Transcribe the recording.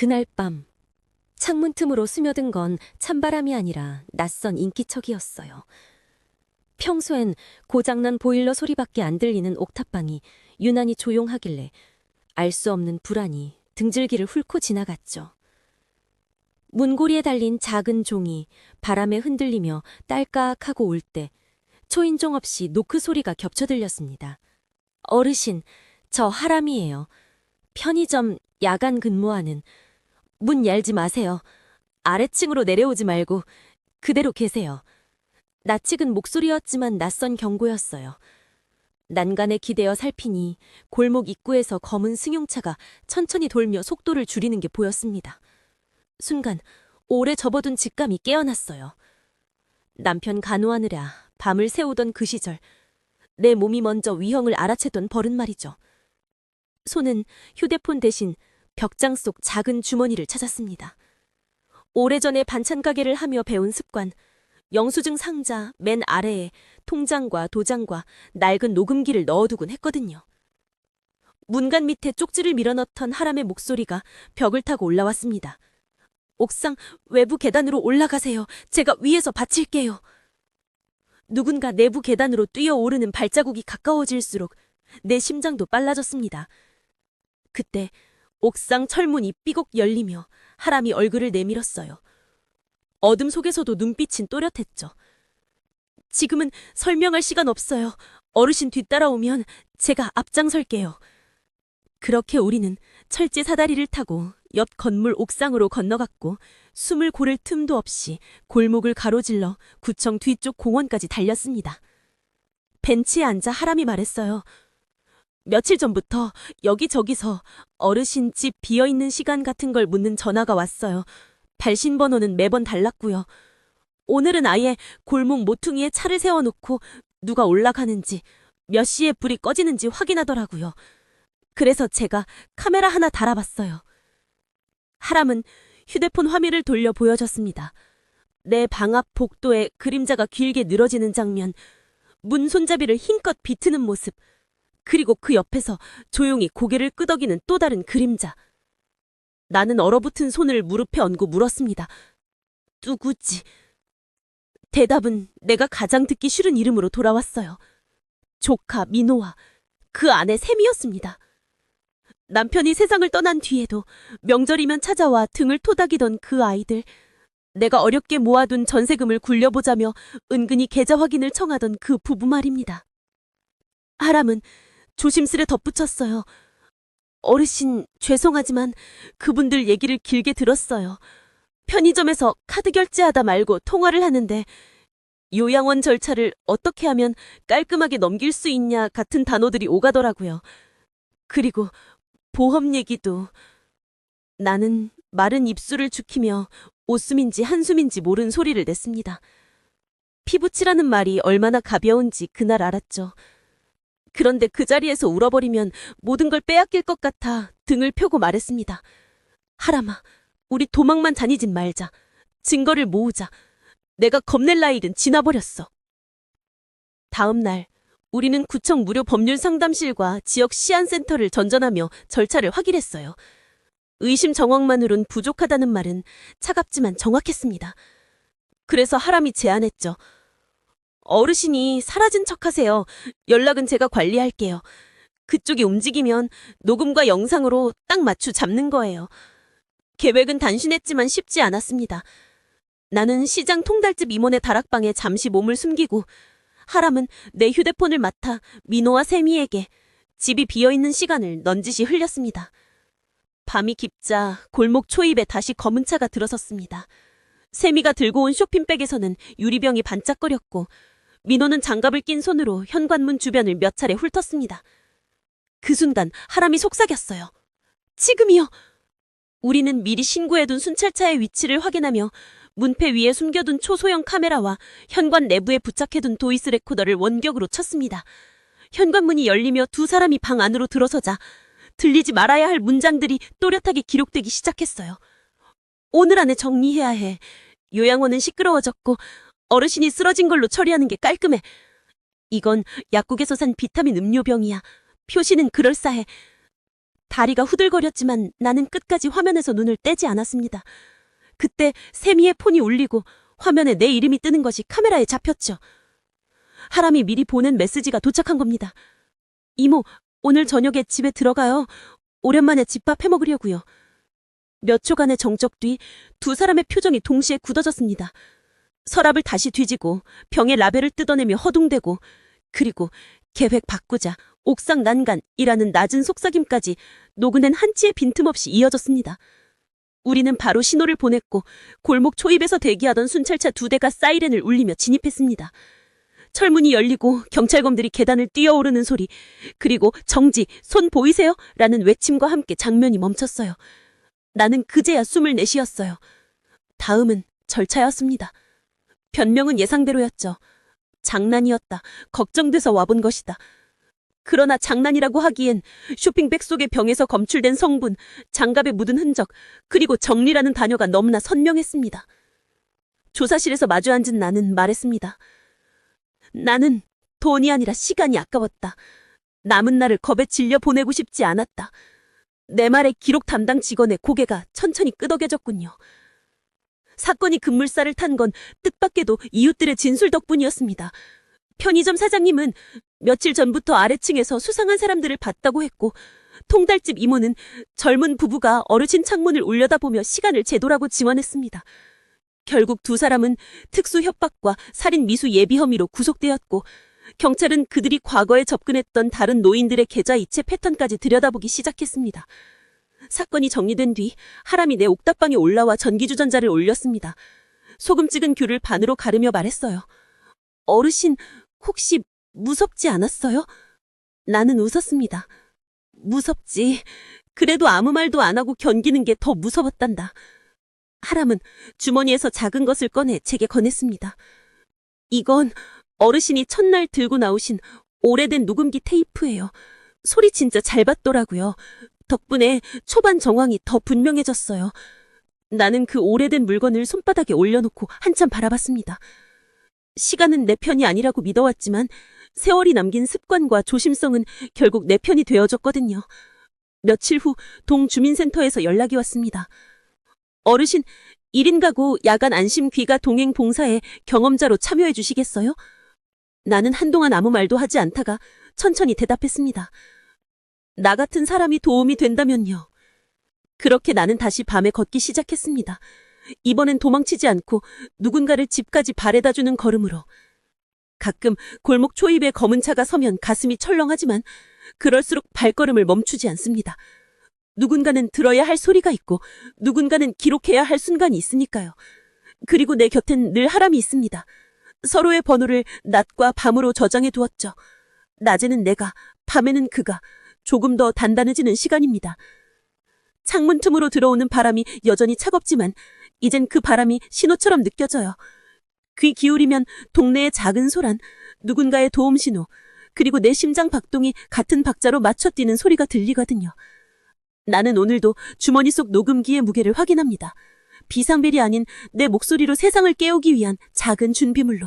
그날 밤 창문 틈으로 스며든 건 찬바람이 아니라 낯선 인기척이었어요. 평소엔 고장난 보일러 소리밖에 안 들리는 옥탑방이 유난히 조용하길래 알 수 없는 불안이 등줄기를 훑고 지나갔죠. 문고리에 달린 작은 종이 바람에 흔들리며 딸깍하고 울 때 초인종 없이 노크 소리가 겹쳐 들렸습니다. 어르신, 저 하람이에요. 편의점 야간 근무하는 문 열지 마세요. 아래층으로 내려오지 말고 그대로 계세요. 낯익은 목소리였지만 낯선 경고였어요. 난간에 기대어 살피니 골목 입구에서 검은 승용차가 천천히 돌며 속도를 줄이는 게 보였습니다. 순간 오래 접어둔 직감이 깨어났어요. 남편 간호하느라 밤을 새우던 그 시절 내 몸이 먼저 위형을 알아챘던 버릇 말이죠. 손은 휴대폰 대신 벽장 속 작은 주머니를 찾았습니다. 오래전에 반찬 가게를 하며 배운 습관, 영수증 상자 맨 아래에 통장과 도장과 낡은 녹음기를 넣어두곤 했거든요. 문간 밑에 쪽지를 밀어넣던 하람의 목소리가 벽을 타고 올라왔습니다. 옥상 외부 계단으로 올라가세요. 제가 위에서 받칠게요. 누군가 내부 계단으로 뛰어오르는 발자국이 가까워질수록 내 심장도 빨라졌습니다. 그때 옥상 철문이 삐곡 열리며 하람이 얼굴을 내밀었어요. 어둠 속에서도 눈빛은 또렷했죠. 지금은 설명할 시간 없어요. 어르신 뒤따라오면 제가 앞장설게요. 그렇게 우리는 철제 사다리를 타고 옆 건물 옥상으로 건너갔고 숨을 고를 틈도 없이 골목을 가로질러 구청 뒤쪽 공원까지 달렸습니다. 벤치에 앉아 하람이 말했어요. 며칠 전부터 여기저기서 어르신 집 비어있는 시간 같은 걸 묻는 전화가 왔어요. 발신 번호는 매번 달랐고요. 오늘은 아예 골목 모퉁이에 차를 세워놓고 누가 올라가는지 몇 시에 불이 꺼지는지 확인하더라고요. 그래서 제가 카메라 하나 달아봤어요. 하람은 휴대폰 화면을 돌려 보여줬습니다. 내 방 앞 복도에 그림자가 길게 늘어지는 장면, 문 손잡이를 힘껏 비트는 모습, 그리고 그 옆에서 조용히 고개를 끄덕이는 또 다른 그림자. 나는 얼어붙은 손을 무릎에 얹고 물었습니다. 누구지? 대답은 내가 가장 듣기 싫은 이름으로 돌아왔어요. 조카 민호와 그 아내 샘이었습니다. 남편이 세상을 떠난 뒤에도 명절이면 찾아와 등을 토닥이던 그 아이들, 내가 어렵게 모아둔 전세금을 굴려보자며 은근히 계좌 확인을 청하던 그 부부 말입니다. 하람은 조심스레 덧붙였어요. 어르신, 죄송하지만 그분들 얘기를 길게 들었어요. 편의점에서 카드 결제하다 말고 통화를 하는데 요양원 절차를 어떻게 하면 깔끔하게 넘길 수 있냐 같은 단어들이 오가더라고요. 그리고 보험 얘기도 나는 마른 입술을 죽이며 웃음인지 한숨인지 모른 소리를 냈습니다. 피부치라는 말이 얼마나 가벼운지 그날 알았죠. 그런데 그 자리에서 울어버리면 모든 걸 빼앗길 것 같아 등을 펴고 말했습니다. 하람아, 우리 도망만 다니진 말자. 증거를 모으자. 내가 겁낼 나이는 지나버렸어. 다음 날, 우리는 구청 무료 법률 상담실과 지역 시안센터를 전전하며 절차를 확인했어요. 의심 정황만으론 부족하다는 말은 차갑지만 정확했습니다. 그래서 하람이 제안했죠. 어르신이 사라진 척 하세요. 연락은 제가 관리할게요. 그쪽이 움직이면 녹음과 영상으로 딱 맞추 잡는 거예요. 계획은 단순했지만 쉽지 않았습니다. 나는 시장 통달집 임원의 다락방에 잠시 몸을 숨기고 하람은 내 휴대폰을 맡아 민호와 세미에게 집이 비어있는 시간을 넌지시 흘렸습니다. 밤이 깊자 골목 초입에 다시 검은 차가 들어섰습니다. 세미가 들고 온 쇼핑백에서는 유리병이 반짝거렸고 민호는 장갑을 낀 손으로 현관문 주변을 몇 차례 훑었습니다. 그 순간 하람이 속삭였어요. 지금이요! 우리는 미리 신고해둔 순찰차의 위치를 확인하며 문패 위에 숨겨둔 초소형 카메라와 현관 내부에 부착해둔 도이스 레코더를 원격으로 쳤습니다. 현관문이 열리며 두 사람이 방 안으로 들어서자 들리지 말아야 할 문장들이 또렷하게 기록되기 시작했어요. 오늘 안에 정리해야 해. 요양원은 시끄러워졌고 어르신이 쓰러진 걸로 처리하는 게 깔끔해. 이건 약국에서 산 비타민 음료병이야. 표시는 그럴싸해. 다리가 후들거렸지만 나는 끝까지 화면에서 눈을 떼지 않았습니다. 그때 세미의 폰이 울리고 화면에 내 이름이 뜨는 것이 카메라에 잡혔죠. 하람이 미리 보낸 메시지가 도착한 겁니다. 이모, 오늘 저녁에 집에 들어가요. 오랜만에 집밥 해 먹으려고요. 몇 초간의 정적 뒤 두 사람의 표정이 동시에 굳어졌습니다. 서랍을 다시 뒤지고 병의 라벨을 뜯어내며 허둥대고 그리고 계획 바꾸자 옥상 난간이라는 낮은 속삭임까지 노그낸 한치의 빈틈없이 이어졌습니다. 우리는 바로 신호를 보냈고 골목 초입에서 대기하던 순찰차 두 대가 사이렌을 울리며 진입했습니다. 철문이 열리고 경찰검들이 계단을 뛰어오르는 소리, 그리고 정지, 손 보이세요? 라는 외침과 함께 장면이 멈췄어요. 나는 그제야 숨을 내쉬었어요. 다음은 절차였습니다. 변명은 예상대로였죠. 장난이었다. 걱정돼서 와본 것이다. 그러나 장난이라고 하기엔 쇼핑백 속의 병에서 검출된 성분, 장갑에 묻은 흔적, 그리고 정리라는 단어가 너무나 선명했습니다. 조사실에서 마주 앉은 나는 말했습니다. 나는 돈이 아니라 시간이 아까웠다. 남은 날을 겁에 질려 보내고 싶지 않았다. 내 말에 기록 담당 직원의 고개가 천천히 끄덕여졌군요. 사건이 급물살을 탄 건 뜻밖에도 이웃들의 진술 덕분이었습니다. 편의점 사장님은 며칠 전부터 아래층에서 수상한 사람들을 봤다고 했고, 통달집 이모는 젊은 부부가 어르신 창문을 올려다보며 시간을 재도라고 지원했습니다. 결국 두 사람은 특수 협박과 살인 미수 예비 혐의로 구속되었고, 경찰은 그들이 과거에 접근했던 다른 노인들의 계좌 이체 패턴까지 들여다보기 시작했습니다. 사건이 정리된 뒤 하람이 내 옥탑방에 올라와 전기주전자를 올렸습니다. 소금 찍은 귤을 반으로 가르며 말했어요. 어르신, 혹시 무섭지 않았어요? 나는 웃었습니다. 무섭지. 그래도 아무 말도 안 하고 견기는 게 더 무서웠단다. 하람은 주머니에서 작은 것을 꺼내 제게 건넸습니다. 이건 어르신이 첫날 들고 나오신 오래된 녹음기 테이프예요. 소리 진짜 잘 받더라고요. 덕분에 초반 정황이 더 분명해졌어요. 나는 그 오래된 물건을 손바닥에 올려놓고 한참 바라봤습니다. 시간은 내 편이 아니라고 믿어왔지만 세월이 남긴 습관과 조심성은 결국 내 편이 되어졌거든요. 며칠 후 동주민센터에서 연락이 왔습니다. 어르신, 1인 가구 야간 안심 귀가 동행 봉사에 경험자로 참여해 주시겠어요? 나는 한동안 아무 말도 하지 않다가 천천히 대답했습니다. 나 같은 사람이 도움이 된다면요. 그렇게 나는 다시 밤에 걷기 시작했습니다. 이번엔 도망치지 않고 누군가를 집까지 바래다 주는 걸음으로. 가끔 골목 초입에 검은 차가 서면 가슴이 철렁하지만 그럴수록 발걸음을 멈추지 않습니다. 누군가는 들어야 할 소리가 있고 누군가는 기록해야 할 순간이 있으니까요. 그리고 내 곁엔 늘 하람이 있습니다. 서로의 번호를 낮과 밤으로 저장해 두었죠. 낮에는 내가, 밤에는 그가, 조금 더 단단해지는 시간입니다. 창문 틈으로 들어오는 바람이 여전히 차갑지만 이젠 그 바람이 신호처럼 느껴져요. 귀 기울이면 동네의 작은 소란, 누군가의 도움 신호, 그리고 내 심장 박동이 같은 박자로 맞춰 뛰는 소리가 들리거든요. 나는 오늘도 주머니 속 녹음기의 무게를 확인합니다. 비상벨이 아닌 내 목소리로 세상을 깨우기 위한 작은 준비물로.